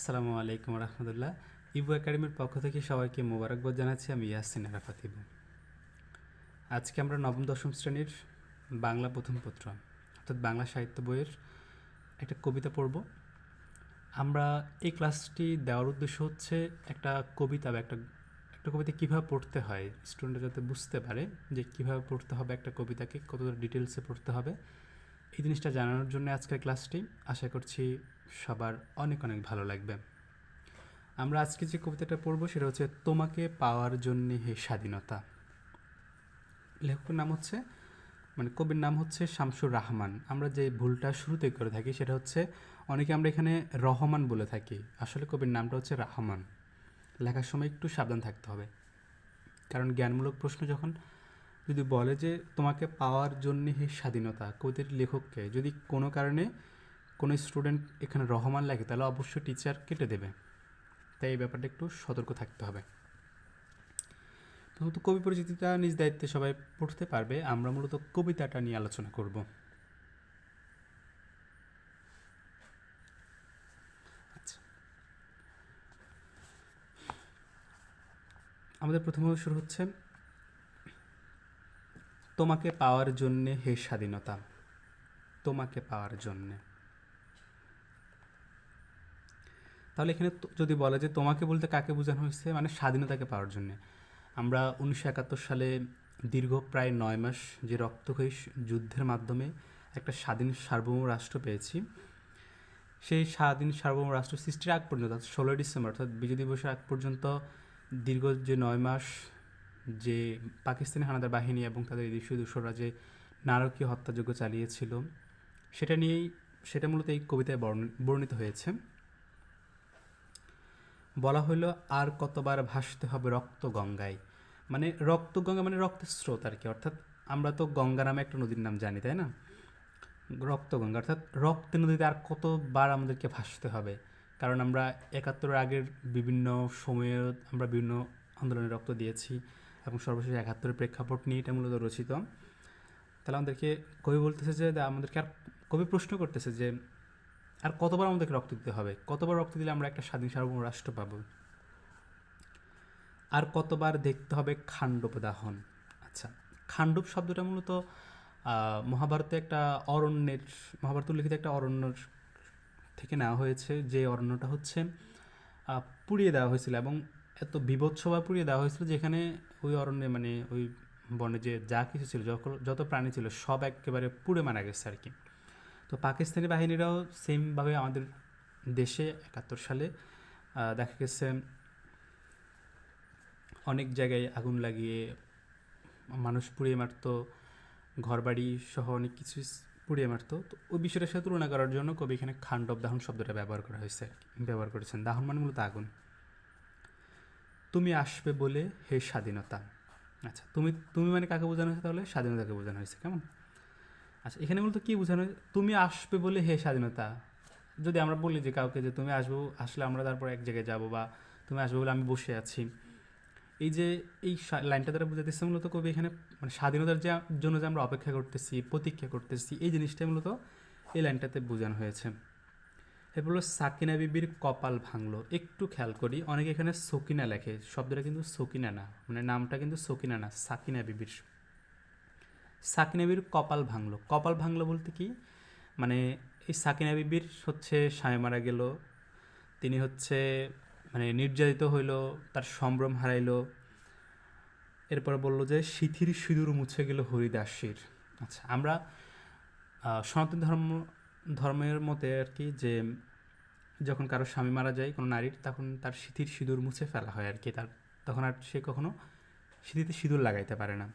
আসসালামু আলাইকুম রহমতুল্লাহ। ইবু একাডেমির পক্ষ থেকে সবাইকে মোবারকবাদ জানাচ্ছি, আমি ইয়াসিন আরাফাত ইবু। আজকে আমরা নবম, দশম শ্রেণির বাংলা প্রথম পত্র, অর্থাৎ বাংলা সাহিত্য বইয়ের একটা কবিতা পড়ব। আমরা এই ক্লাসটি দেওয়ার উদ্দেশ্য হচ্ছে একটা কবিতা বা একটা একটা কবিতা কীভাবে পড়তে হয়, স্টুডেন্টরা যাতে বুঝতে পারে যে কীভাবে পড়তে হবে একটা কবিতাকে, কতটা ডিটেলসে পড়তে হবে। এই জিনিসটা জানানোর জন্য আজকের ক্লাসটি, আশা করছি সবার অনেক অনেক ভালো লাগবে। আমরা আজকে যে কবিতাটা পড়ব সেটা হচ্ছে, তোমাকে পাওয়ার জন্যে হে স্বাধীনতা। লেখকের নাম হচ্ছে মানে কবির নাম হচ্ছে শামসুর রহমান। আমরা যে ভুলটা শুরুতে করে থাকি সেটা হচ্ছে, অনেকে আমরা এখানে রহমান বলে থাকি। আসলে কবির নামটা হচ্ছে রহমান। লেখার সময় একটু সাবধান থাকতে হবে। কারণ জ্ঞানমূলক প্রশ্ন যখন যদি বলে যে, তোমাকে পাওয়ার জন্যে হে স্বাধীনতা, কবিতার লেখককে যদি কোনো কারণে কোনো স্টুডেন্ট এখানে রহমান লাগে, তাহলে অবশ্যই টিচার কেটে দেবে। তাই এই ব্যাপারটা একটু সতর্ক থাকতে হবে। প্রথমত কবি পরিচিতিটা নিজ দায়িত্বে সবাই পড়তে পারবে, আমরা মূলত কবিতাটা নিয়ে আলোচনা করব। আচ্ছা। আমাদের প্রথমে শুরু হচ্ছে, তোমাকে পাওয়ার জন্যে হে স্বাধীনতা, তোমাকে পাওয়ার জন্যে। তাহলে এখানে যদি বলে যে তোমাকে বলতে কাকে বোঝানো হয়েছে মানে স্বাধীনতাকে পাওয়ার জন্যে। আমরা উনিশশো একাত্তর সালে দীর্ঘ প্রায় নয় মাস যে রক্তক্ষয়ী যুদ্ধের মাধ্যমে একটা স্বাধীন সার্বভৌম রাষ্ট্র পেয়েছি। সেই স্বাধীন সার্বভৌম রাষ্ট্র সৃষ্টির আগ পর্যন্ত, অর্থাৎ ষোলোই ডিসেম্বর, অর্থাৎ বিজয় দিবসের আগ পর্যন্ত দীর্ঘ যে নয় মাস যে পাকিস্তানি হানাদার বাহিনী এবং তাদের এই দেশীয় দূষররা যে নারকীয় হত্যাযজ্ঞ চালিয়েছিল, সেটা নিয়েই সেটা মূলত এই কবিতায় বর্ণ- বর্ণিত হয়েছে। বলা হলো আর কতবার ভাসতে হবে রক্ত গঙ্গায়? মানে রক্ত গঙ্গা মানে রক্তের স্রোত আর কি। অর্থাৎ আমরা তো গঙ্গা নামে একটা নদীর নাম জানি, তাই না? রক্ত গঙ্গা। অর্থাৎ রক্তের নদীতে আর কতবার আমাদেরকে ভাসতে হবে? কারণ আমরা একাত্তরের আগের বিভিন্ন সময়ে আমরা বিভিন্ন আন্দোলনে রক্ত দিয়েছি এবং সর্বশেষ একাত্তরের প্রেক্ষাপট নিয়ে এটা মূলত রচিত। তাহলে আমাদেরকে কবি বলতেছে যে, আমাদেরকে আর কবি প্রশ্ন করতেছে যে আর কতবার আমাদেরকে রক্ত দিতে হবে? কতবার রক্ত দিলে আমরা একটা স্বাধীন সার্বভৌম রাষ্ট্র পাবো? আর কতবার দেখতে হবে খাণ্ডব দাহন? আচ্ছা খাণ্ডব শব্দটা মূলত মহাভারতে একটা অরণ্যের, মহাভারত উল্লিখিত একটা অরণ্যর থেকে নেওয়া হয়েছে। যে অরণ্যটা হচ্ছে পুড়িয়ে দেওয়া হয়েছিল এবং এত বিভৎসভাবে পুড়িয়ে দেওয়া হয়েছিল যেখানে ওই অরণ্যে মানে ওই বনে যে যা কিছু ছিল যত প্রাণী ছিল, সব একেবারে পুড়ে মারা গেছে আর কি। তো পাকিস্তানি বাহিনীরাও সেমভাবে আমাদের দেশে একাত্তর সালে দেখা গেছে অনেক জায়গায় আগুন লাগিয়ে মানুষ পুড়িয়ে মারতো, ঘরবাড়ি সহ অনেক কিছু পুড়িয়ে মারতো। তো ওই বিষয়টার সাথে তুলনা করার জন্য কবি এখানে খান্ডব দাহন শব্দটা ব্যবহার করা হয়েছে, ব্যবহার করেছেন। দাহন মানে মূলত আগুন। তুমি আসবে বলে হে স্বাধীনতা। আচ্ছা তুমি তুমি মানে কাকে বোঝানো হয়েছে তাহলে? স্বাধীনতাকে বোঝানো হয়েছে, কেমন? আচ্ছা এখানে মূলত কী বোঝানো তুমি আসবে বলে হে স্বাধীনতা। যদি আমরা বলি যে কাউকে যে তুমি আসব, আসলে আমরা তারপর এক জায়গায় যাব বা তুমি আসবে বলে আমি বসে আছি। এই যে এই লাইনটা দ্বারা বোঝাতেছে মূলত কবি এখানে মানে স্বাধীনতার যে, জন্য যে আমরা অপেক্ষা করতেছি প্রতীক্ষা করতেছি, এই জিনিসটাই মূলত এই লাইনটাতে বোঝানো হয়েছে। এরপর হলো, সাকিনা বিবির কপাল ভাঙলো। একটু খেয়াল করি, অনেকে এখানে সকিনা লেখে, শব্দটা কিন্তু সকিনা না মানে নামটা কিন্তু সকিনা না, সাকিনা বিবির। সাকিনা বিবির কপাল ভাঙলো। কপাল ভাঙলো বলতে কি? মানে এই সাকিনা বিবির হচ্ছে স্বামী মারা গেল, তিনি হচ্ছে মানে নির্যাতিত হইল, তার সম্ভ্রম হারাইল। এরপর বলল যে শিথির সিঁদুর মুছে গেল হরিদাসীর। আচ্ছা আমরা সনাতন ধর্ম, ধর্মের মতে আর কি যে যখন কারও স্বামী মারা যায় কোনো নারীর, তখন তার সিঁথির সিঁদুর মুছে ফেলা হয় আর কি। তার, তখন আর সে কখনো সিঁথিতে সিঁদুর লাগাইতে পারে না।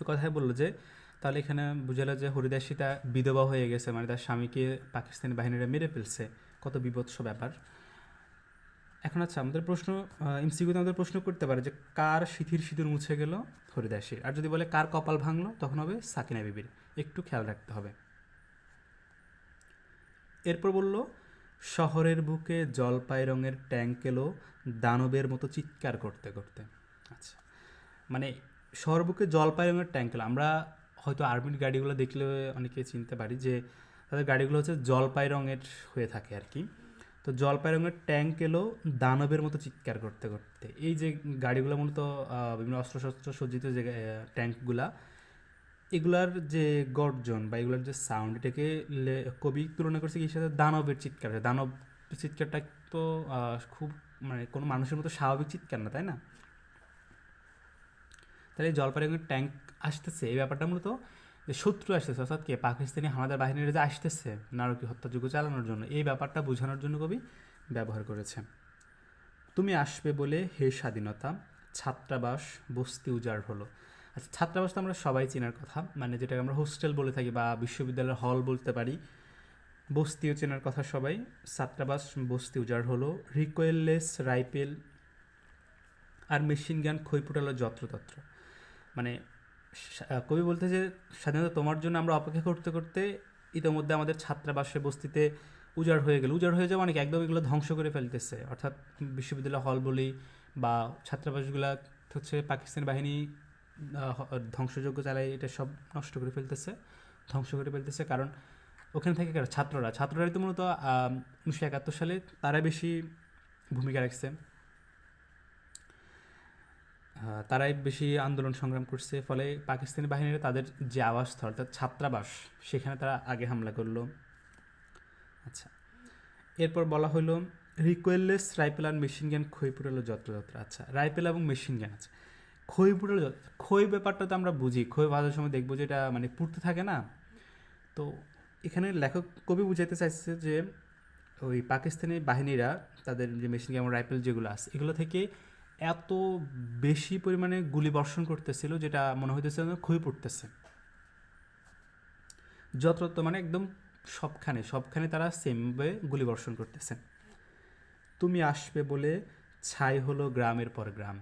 ওই কথাই বলল যে, তাহলে এখানে বুঝালো যে হরিদাসীতা বিধবা হয়ে গেছে মানে তার স্বামীকে পাকিস্তানি বাহিনীরা মেরে ফেলছে। কত বিভৎস ব্যাপার। এখন আচ্ছা আমাদের প্রশ্ন এমসিকিউতে আমাদের প্রশ্ন করতে পারে যে, কার সিথির সিঁদুর মুছে গেল হরিদাসীর আর যদি বলে, কার কপাল ভাঙলো, তখন হবে সাকিনা বিবির। একটু খেয়াল রাখতে হবে। এরপর বলল, শহরের বুকে জলপাই রঙের ট্যাঙ্ক এলো দানবের মতো চিৎকার করতে করতে। আচ্ছা মানে শহর বুকে জলপাই রঙের ট্যাঙ্ক আমরা হয়তো আর্মির গাড়িগুলো দেখলে অনেকে চিনতে পারি যে, তাদের গাড়িগুলো হচ্ছে জলপাই রঙের হয়ে থাকে আর কি। তো জলপাই রঙের ট্যাঙ্ক এলো দানবের মতো চিৎকার করতে করতে। এই যে গাড়িগুলো মূলত বিভিন্ন অস্ত্রশস্ত্র সজ্জিত যে ট্যাঙ্কগুলা এগুলার যে গর্জন বা এগুলার যে সাউন্ড এটাকে কবি তুলনা করছে কি সাথে দানবের চিৎকার। দানব চিৎকারটা তো খুব মানে কোনো মানুষের মতো স্বাভাবিক চিৎকার না, তাই না? তাহলে এই জলপাই রঙের ট্যাঙ্ক আসতেছে, এই ব্যাপারটা মূলত যে শত্রু আসতেছে, অর্থাৎ কে? পাকিস্তানি হানাদার বাহিনীর যে আসতেছে নারকী হত্যাযোগ্য চালানোর জন্য, এই ব্যাপারটা বোঝানোর জন্য কবি ব্যবহার করেছে। তুমি আসবে বলে হে স্বাধীনতা, ছাত্রাবাস, বস্তি উজাড় হলো। আচ্ছা ছাত্রাবাস তো আমরা সবাই চেনার কথা মানে যেটাকে আমরা হোস্টেল বলে থাকি বা বিশ্ববিদ্যালয়ের হল বলতে পারি। বস্তিও চেনার কথা সবাই, ছাত্রাবাস, বস্তি উজাড় হলো, রিকোয়েললেস রাইফেল আর মেশিন গান খই যত্রতত্র। মানে কবি বলতে যে স্বাধীনতা তোমার জন্য আমরা অপেক্ষা করতে করতে ইতোমধ্যে আমাদের ছাত্রাবাসে বস্তিতে উজাড় হয়ে গেল। উজাড় হয়ে যাওয়া অনেক একদম এগুলো ধ্বংস করে ফেলতেছে। অর্থাৎ বিশ্ববিদ্যালয় হল বলি বা ছাত্রাবাসগুলা হচ্ছে পাকিস্তান বাহিনী ধ্বংসযোগ্য চালায়, এটা সব নষ্ট করে ফেলতেছে, ধ্বংস করে ফেলতেছে। কারণ ওখানে থেকে ছাত্ররা। ছাত্ররাই তো মূলত উনিশশো একাত্তর সালে তারা বেশি ভূমিকা রাখছে। তারাই বেশি আন্দোলন সংগ্রাম করছে, ফলে পাকিস্তানি বাহিনীরা তাদের যে আবাসস্থল অর্থাৎ ছাত্রাবাস, সেখানে তারা আগে হামলা করল। আচ্ছা এরপর বলা হলো, রিকোয়েললেস রাইফেল আর মেশিন গান খই যত্রযত্র আচ্ছা রাইফেল এবং মেশিন গান আছে খই পুরালো খই ব্যাপারটা তো আমরা বুঝি খই ভাজার সময় দেখব যে এটা মানে পুড়তে থাকে না। তো এখানে লেখক কবি বুঝাইতে চাইছে যে, ওই পাকিস্তানি বাহিনীরা তাদের যে মেশিন গান, রাইফেল যেগুলো আছে, এগুলো থেকে এত বেশি পরিমাণে গুলি বর্ষণ করতেছিল যেটা মনে হইতেছে খই পড়তেছে। যত্রত্ব মানে একদম সবখানে সবখানে তারা সেমভাবে গুলি বর্ষণ করতেছে। তুমি আসবে বলে ছাই হলো গ্রামের পর গ্রাম।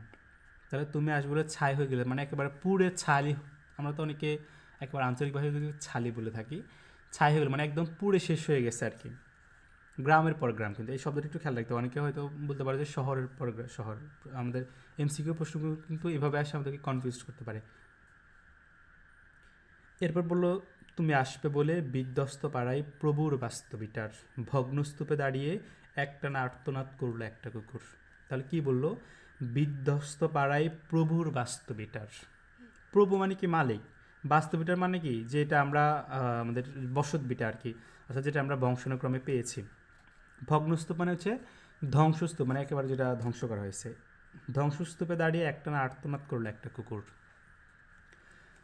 তাহলে তুমি আসবে বলে ছাই হয়ে গেলে মানে একেবারে পুরে ছালি, আমরা তো অনেকে একেবারে আঞ্চলিকভাবে যদি ছালি বলে থাকি, ছাই হয়ে গেলো মানে একদম পুরে শেষ হয়ে গেছে আর কি। গ্রামের পর গ্রাম কিন্তু এই শব্দটা একটু খেয়াল রাখতে অনেকে হয়তো বলতে পারে যে শহরের পর শহর। আমাদের এমসিকিউ প্রশ্নগুলো কিন্তু এভাবে আসে, আমাদেরকে কনফিউজ করতে পারে। এরপর বলল, তুমি আসবে বলে বিধ্বস্ত পাড়ায় প্রভুর বাস্তবিটার ভগ্নস্তূপে দাঁড়িয়ে একটানা আর্তনাদ করল একটা কুকুর। তাহলে কি বলল? বিধ্বস্ত পাড়ায় প্রভুর বাস্তবিটার প্রভু মানে কি মালিক? বাস্তবিটার মানে কি? যেটা আমরা আমাদের বসত বিটা আর কি, অর্থাৎ যেটা আমরা বংশানুক্রমে পেয়েছি। ভগ্নস্তূপ মানে হচ্ছে ধ্বংসস্তূপ মানে একেবারে যেটা ধ্বংস করা হয়েছে। ধ্বংসস্তূপে দাঁড়িয়ে একটানা আর্তনাদ করল একটা কুকুর।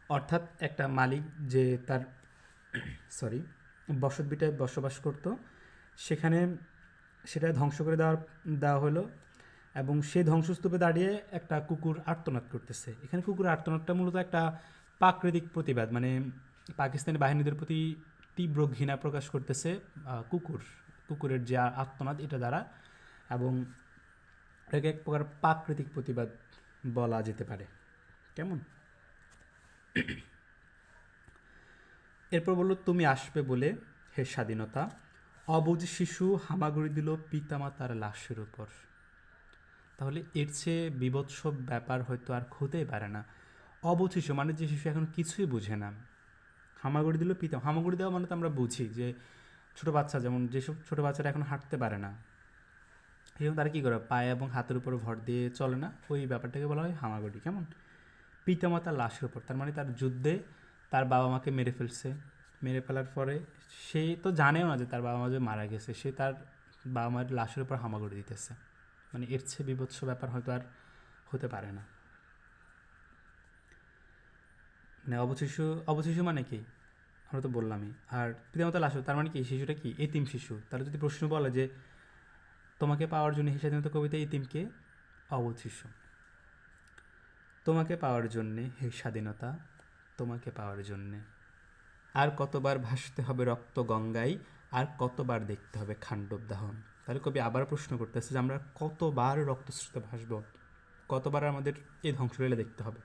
অর্থাৎ একটা মালিক যে তার, সরি বসত বিটায় বসবাস করত, সেখানে সেটা ধ্বংস করে দেওয়ার, দেওয়া হলো এবং সেই ধ্বংসস্তূপে দাঁড়িয়ে একটা কুকুর আর্তনাদ করতেছে। এখানে কুকুর আর্তনাদটা মূলত একটা প্রাকৃতিক প্রতিবাদ মানে পাকিস্তানি বাহিনীদের প্রতি তীব্র ঘৃণা প্রকাশ করতেছে কুকুর। কুকুরের যে আ- আর্তনাদ এটা দ্বারা এবং এটাকে এক প্রকার প্রাকৃতিক প্রতিবাদ বলা যেতে পারে। কেমন? এরপর বলল, তুমি আসবে বলে হে স্বাধীনতা, অবুজ শিশু হামাগুড়ি দিল পিতামাতার লাশের উপর। তাহলে এর চেয়ে বিভৎস ব্যাপার হয়তো আর হতেই পারে না। অবুজ শিশু মানে যে শিশু এখন কিছুই বুঝে না। হামাগুড়ি দিল পিতা, হামাগুড়ি দেওয়া মানে তো আমরা বুঝি যে ছোটো বাচ্চা, যেমন যেসব ছোট বাচ্চারা এখন হাঁটতে পারে না এবং তারা কী করে, পায়ে এবং হাতের উপর ভর দিয়ে চলে না? ওই ব্যাপারটাকে বলা হয় হামাগুড়ি। কেমন? পিতামাতার লাশের উপর, তার মানে তার যুদ্ধে তার বাবা মাকে মেরে ফেলছে। মেরে ফেলার পরে সে তো জানেও না যে তার বাবা মা যে মারা গেছে, সে তার বাবা মায়ের লাশের উপর হামাগুড়ি দিতেছে। মানে এর চেয়ে বিভৎস ব্যাপার হয়তো আর হতে পারে না। মানে অবশিশু অবশিশু মানে কি? আমরা তো বললামই। আর পিতামাতা লাশ তার মানে কি? শিশুটা কি? এতিম শিশু। তাহলে যদি প্রশ্ন বলে যে তোমাকে পাওয়ার জন্য স্বাধীনতা কবিতা এতিমকে? অবধ শিশু। তোমাকে পাওয়ার জন্যে হে স্বাধীনতা, তোমাকে পাওয়ার জন্যে। আর কতবার ভাসতে হবে রক্ত গঙ্গায়, আর কতবার দেখতে হবে খাণ্ডব দাহন। তাহলে কবি আবার প্রশ্ন করতেছে যে আমরা কতবার রক্তস্রোতে ভাসব? কতবার আমাদের এই ধ্বংসলীলা দেখতে হবে?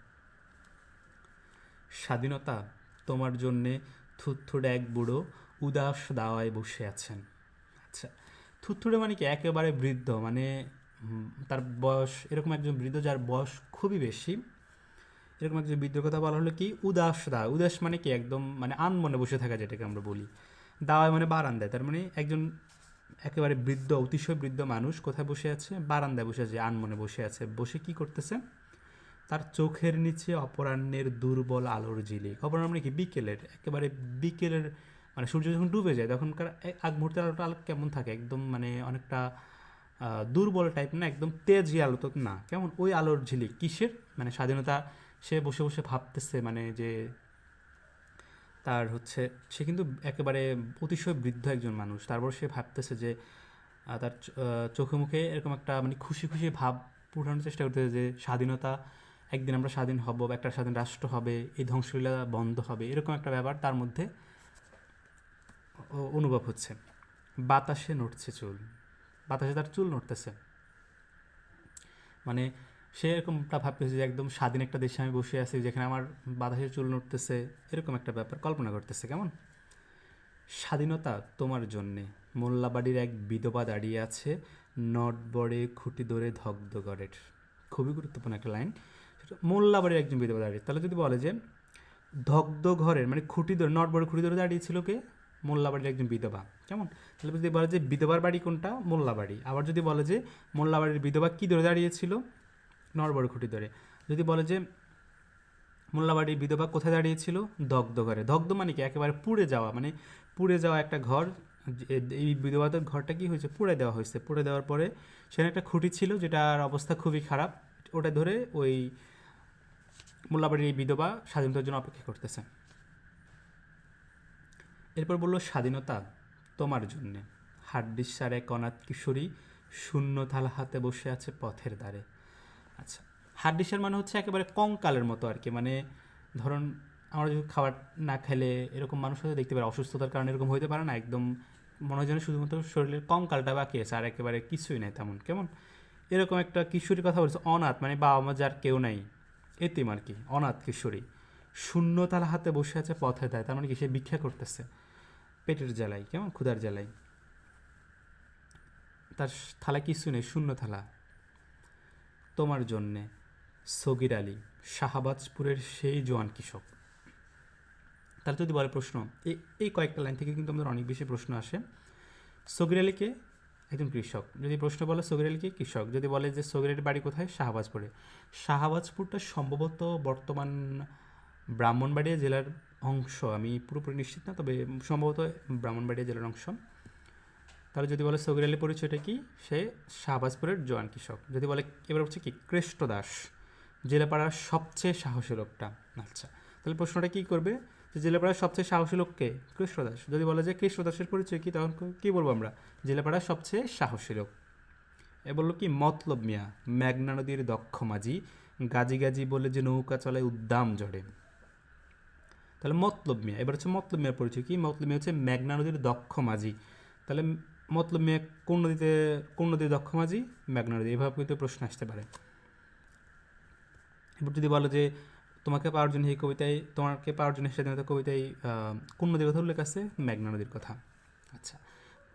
স্বাধীনতা তোমার জন্যে থুথুড়ে এক বুড়ো উদাস দাওয়ায় বসে আছেন। আচ্ছা থুথুড়ে মানে কি একেবারে বৃদ্ধ? মানে তার বয়স, এরকম একজন বৃদ্ধ যার বয়স খুবই বেশি, এরকম একজন বৃদ্ধর কথা বলা হলো কি উদাস দা উদাস মানে কি একদম মানে আনমনে বসে থাকা যেটাকে আমরা বলি। দাওয়ায় মানে বারান্দায়, তার মানে একজন একেবারে বৃদ্ধ, অতিশয় বৃদ্ধ মানুষ কোথায় বসে আছে? বারান্দায় বসে আছে, আনমনে বসে আছে। বসে কি করতেছে? তার চোখের নিচে অপরাহ্নের দুর্বল আলোর ঝিলিক। অপরাহ্ন মানে কি? বিকেলের, একেবারে বিকেলের মানে সূর্য যখন ডুবে যায়, তখনকার আগ মুহূর্তের আলোটা আলো কেমন থাকে? একদম মানে অনেকটা দুর্বল টাইপ না? একদম তেজি আলো তো না। কেমন? ওই আলোর ঝিলিক। কিসের? মানে স্বাধীনতা সে বসে বসে ভাবতেছে মানে যে তার হচ্ছে, সে কিন্তু একেবারে অতিশয় বৃদ্ধ একজন মানুষ। তারপর সে ভাবতেছে যে তার চোখে মুখে এরকম একটা মানে খুশি খুশি ভাব ফুটানোর চেষ্টা করতেছে যে স্বাধীনতা একদিন আমরা স্বাধীন হব বা একটা স্বাধীন রাষ্ট্র হবে, এই ধ্বংসলীলা বন্ধ হবে, এরকম একটা ব্যাপার তার মধ্যে অনুভব হচ্ছে। বাতাসে নড়ছে চুল। বাতাসে তার চুল নড়তেছে। মানে সে এরকমটা ভাবতেছে যে একদম স্বাধীন একটা দেশে আমি বসে আছি যেখানে আমার বাতাসে চুল নড়তেছে, এরকম একটা ব্যাপার কল্পনা করতেছে, কেমন? স্বাধীনতা তোমার জন্যে। মোল্লাবাড়ির এক বিধবা দাঁড়িয়ে আছে নটবড়ে খুঁটি ধরে ধগ্ধগড়ের খুবই গুরুত্বপূর্ণ একটা লাইন। সেটা মোল্লাবাড়ির একজন বিধবা দাঁড়িয়ে। তাহলে যদি বলে যে দগ্ধ ঘরের মানে খুঁটি ধরে নট বড় খুঁটি ধরে দাঁড়িয়েছিল কে? মোল্লা বাড়ির একজন বিধবা। কেমন? তাহলে যদি বলে যে, বিধবার বাড়ি কোনটা? মোল্লা বাড়ি আবার যদি বলে যে মোল্লা বাড়ির বিধবা কী ধরে দাঁড়িয়েছিল নট বড় খুঁটি ধরে যদি বলে যে, মোল্লাবাড়ির বিধবা কোথায় দাঁড়িয়েছিল দগ্ধ ঘরে। দগ্ধ মানে কি? একেবারে পুড়ে যাওয়া মানে পুড়ে যাওয়া একটা ঘর। এই বিধবাদের ঘরটা কি হয়েছে? পুড়ে দেওয়া হয়েছে। পুড়ে দেওয়ার পরে সেখানে একটা খুঁটি ছিল, যেটার অবস্থা খুবই খারাপ। ওটা ধরে ওই মোল্লাবাড়ির এই বিধবা স্বাধীনতার জন্য অপেক্ষা করতেছে। এরপর বলল, স্বাধীনতা তোমার জন্যে। হাড্ডিসার এক অনাথ কিশোরী শূন্য থালা হাতে বসে আছে পথের দ্বারে। আচ্ছা হাড্ডিসার মানে হচ্ছে একেবারে কঙ্কালের মতো আর কি। মানে ধরুন, আমরা যদি খাবার না খেলে এরকম মানুষ হয়তো দেখতে পারে, অসুস্থতার কারণে এরকম হইতে পারে না, একদম মনে হয় যেন শুধুমাত্র শরীরের কঙ্কালটা বাকি আছে, আর একেবারে কিছুই নাই তেমন। কেমন? এরকম একটা কিশোরীর কথা বলছে, অনাথ মানে বাবা মা যার কেউ নাই। এতিম আর কি, অনাথ কিশোরী। শূন্য তালা হাতে বসে আছে, পথে দেয় তার মানে কি, সে ভিক্ষা করতেছে। পেটের জ্বালাই, কেমন? ক্ষুধার জ্বালাই। তার থালা কিছু নেই শূন্য থালা তোমার জন্যে সগির আলী, শাহাবাজপুরের সেই জোয়ান কৃষক। তাহলে যদি বলে প্রশ্ন এই এই কয়েকটা লাইন থেকে কিন্তু আমাদের অনেক বেশি প্রশ্ন আসে। সগির আলীকে একজন কৃষক। যদি প্রশ্ন বলে সগির আলীকে কৃষক? যদি বলে যে সগির আলীর বাড়ি কোথায়? শাহবাজপুরে। শাহবাজপুরটা সম্ভবত বর্তমান ব্রাহ্মণবাড়িয়া জেলার অংশ। আমি পুরোপুরি নিশ্চিত না, তবে সম্ভবত ব্রাহ্মণবাড়িয়া জেলার অংশ। তাহলে যদি বলে সগির আলী পরিচয়টা কি? সে শাহবাজপুরের জোয়ান কৃষক। যদি বলে, এবার হচ্ছে কি কৃষ্ট দাস জেলেপাড়ার সবচেয়ে সাহসী লোকটা। আচ্ছা তাহলে প্রশ্নটা কি করবে? যে জেলেপাড়ার সবচেয়ে সাহসী লোক কে? কৃষ্ণ দাস। যদি বলা যায় কৃষ্ণ দাসের পরিচয় কি, তখন কি বলব আমরা? জেলেপাড়ার সবচেয়ে সাহসী লোক। এ বলল কি, মতলব মিয়া মেঘনা নদীর দক্ষ মাঝি, গাজি গাজি বলে যে নৌকা চলে, উদ্দাম জড়ে। তাহলে মতলব মিয়া, এবার হচ্ছে মতলব মিয়ার পরিচয় কি? মতলব মিয়া হচ্ছে মেঘনা নদীর দক্ষ মাঝি। তাহলে মতলব মিয়া কোন নদীতে, কোন নদীর দক্ষ মাঝি? মেঘনা নদী। এভাবে প্রশ্ন আসতে পারে। এবার যদি বলো যে তোমাকে পাওয়ার জন্য এই কবিতায়, তোমাকে পাওয়ার জন্য স্বাধীনতা কবিতায় কোন নদীর কথা উল্লেখ আছে? মেঘনা নদীর কথা। আচ্ছা।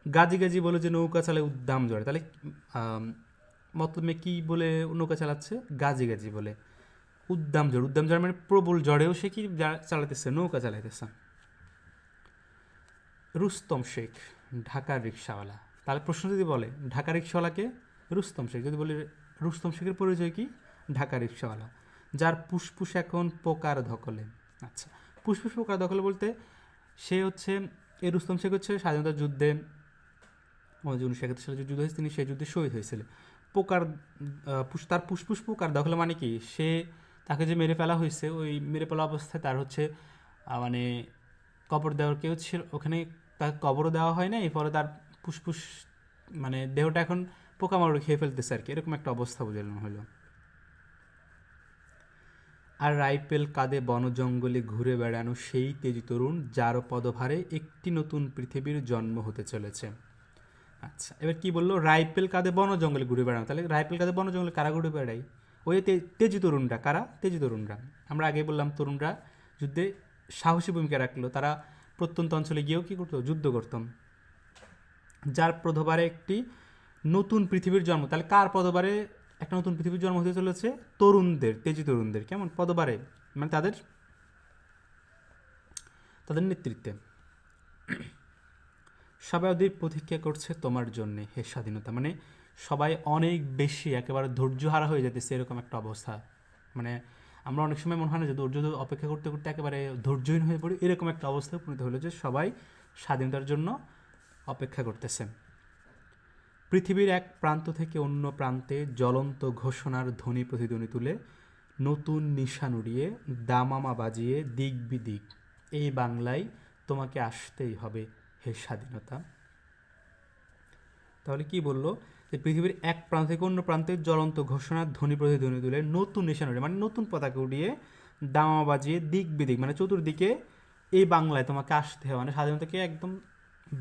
গাজি গাজি বলে যে নৌকা চালে উদ্দাম জড়ে তাহলে মতলব কী বলে নৌকা চালাচ্ছে? গাজি গাজি বলে উদ্দাম ঝড় উদ্দাম ঝড় মানে প্রবল ঝড়েও সে কি চালাতেছে? নৌকা চালাইতেছে। রুস্তম শেখ ঢাকার রিক্সাওয়ালা। তাহলে প্রশ্ন যদি বলে, ঢাকা রিক্সাওয়ালাকে রুস্তম শেখ? যদি বলি, রুস্তম শেখের পরিচয় কি? ঢাকা রিক্সাওয়ালা। যার পুষ্পুষ এখন পোকার ধকলে। আচ্ছা। পুষ্পুষ পোকার দখলে বলতে সে হচ্ছে এই রুস্তম শেখ হচ্ছে স্বাধীনতা যুদ্ধে উনিশশো একাত্তর সালে যুদ্ধ হয়েছে তিনি সেই যুদ্ধে শহীদ হয়েছিলেন। পোকার তার পুষ্পুষ পোকার দখলে মানে কি? সে তাকে যে মেরে ফেলা হয়েছে ওই মেরে ফেলা অবস্থায় তার হচ্ছে মানে কবর দেওয়ার কেউ ছিল ওখানে তাকে কবরও দেওয়া হয় না এরপরে তার ফুসফুস মানে দেহটা এখন পোকামাকড় খেয়ে ফেলতেছে আর কি। এরকম একটা অবস্থা বোঝানো হলো। আর রাইফেল কাঁধে বনজঙ্গলে ঘুরে বেড়ানো সেই তেজি তরুণ, যার পদভারে একটি নতুন পৃথিবীর জন্ম হতে চলেছে। আচ্ছা এবার কি বলল? রাইফেল কাঁধে বন জঙ্গলে ঘুরে বেড়ানো। তাহলে রাইফেল কাঁধে বন জঙ্গলে কারা ঘুরে বেড়াই ওই তেজি তরুণরা, কারা? তেজি তরুণরা। আমরা আগে বললাম তরুণরা যুদ্ধে সাহসী ভূমিকা রাখল। তারা প্রত্যন্ত অঞ্চলে গিয়েও কী করতো? যুদ্ধ করতাম যার পদবারে একটি নতুন পৃথিবীর জন্ম। তাহলে কার পদবারে একটা নতুন পৃথিবীর জন্ম হতে চলেছে তরুণদের, তেজি তরুণদের, কেমন? পদবারে মানে তাদের তাদের নেতৃত্বে। সবাই ওদের প্রতীক্ষা করছে তোমার জন্য হে স্বাধীনতা। মানে সবাই অনেক বেশি একেবারে ধৈর্যহারা হয়ে যেতেছে এরকম একটা অবস্থা। মানে আমরা অনেক সময় মনে হয় না যে ধৈর্য ধরে অপেক্ষা করতে করতে একেবারে ধৈর্যহীন হয়ে পড়ি, এরকম একটা অবস্থায় উপনীত হলো যে সবাই স্বাধীনতার জন্য অপেক্ষা করতেছে। পৃথিবীর এক প্রান্ত থেকে অন্য প্রান্তে জ্বলন্ত ঘোষণার ধ্বনি প্রতিধ্বনি তুলে নতুন নিশান উড়িয়ে দামামা বাজিয়ে দিক বিদিক, এই বাংলায় তোমাকে আসতেই হবে হে স্বাধীনতা। তাহলে কি বলল? যে পৃথিবীর এক প্রান্ত থেকে অন্য প্রান্তে জ্বলন্ত ঘোষণার ধ্বনি প্রতিধ্বনি তুলে নতুন নিশান উড়িয়ে মানে নতুন পতাকা উড়িয়ে দামামা বাজিয়ে দিক বিদিক মানে চতুর্দিকে এই বাংলায় তোমাকে আসতে হবে। মানে স্বাধীনতাকে একদম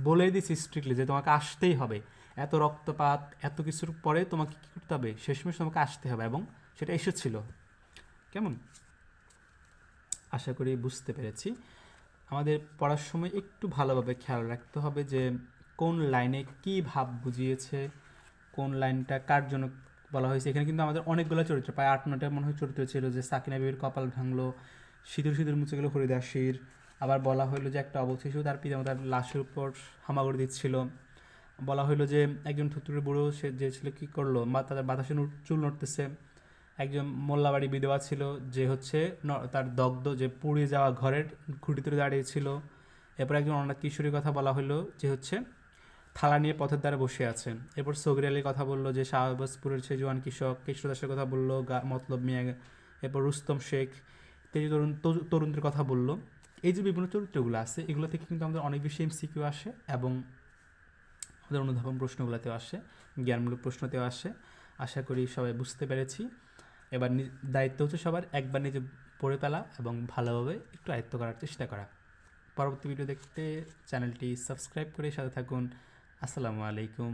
বলে দিছি স্ট্রিক্টলি যে তোমাকে আসতেই হবে। এত রক্তপাত, এত কিছুর পরে তোমাকে কী করতে হবে? শেষমেশ তোমাকে আসতে হবে এবং সেটা এসেছিল। কেমন? আশা করি বুঝতে পেরেছি। আমাদের পড়ার সময় একটু ভালোভাবে খেয়াল রাখতে হবে যে কোন লাইনে কী ভাব বুঝিয়েছে, কোন লাইনটা কার জন্য বলা হয়েছে। এখানে কিন্তু আমাদের অনেকগুলো চরিত্র, প্রায় আট নটা মনে হয় চরিত্র ছিল যে সাকিনা বিবির কপাল ভাঙলো, সিঁদুর সিঁদুর মুছে গেল হরিদাসীর। আবার বলা হইল যে একটা ছিল তার পিতামাতার লাশের উপর হামাগুড়ি দিচ্ছিল। বলা হইল যে একজন থুতুরে বুড়ো সে যে ছিল কী করল? তাদের বাতাসে চুল নড়তেছে। একজন মোল্লাবাড়ি বিধবা ছিল যে হচ্ছে তার দগ্ধ যে পুড়ে যাওয়া ঘরের খুঁটিতে দাঁড়িয়ে ছিল। এরপর একজন অনাথ কিশোরীর কথা বলা হলো যে হচ্ছে থালা নিয়ে পথের দ্বারে বসে আছে। এরপর সগরি আলীর কথা বলল যে শাহবাজপুরের সে জোয়ান কৃষক কৃষ্ণদাসের কথা বলল মতলব মিয়া, এরপর রুস্তম শেখ, তেজি তরুণ তরুণদের কথা বলল। এই যে বিভিন্ন চরিত্রগুলো আছে, এগুলো থেকে কিন্তু আমাদের অনেক বেশি এমসিকিউ আসে এবং আমাদের অনুধাবন প্রশ্নগুলোতেও আসে, জ্ঞানমূলক প্রশ্নতেও আসে। আশা করি সবাই বুঝতে পেরেছি। এবার দায়িত্ব হচ্ছে সবার, একবার নিজে পড়ে ফেলা এবং ভালোভাবে একটু আয়ত্ত করার চেষ্টা করা। পরবর্তী ভিডিও দেখতে চ্যানেলটি সাবস্ক্রাইব করে সাথে থাকুন। আসসালামু আলাইকুম।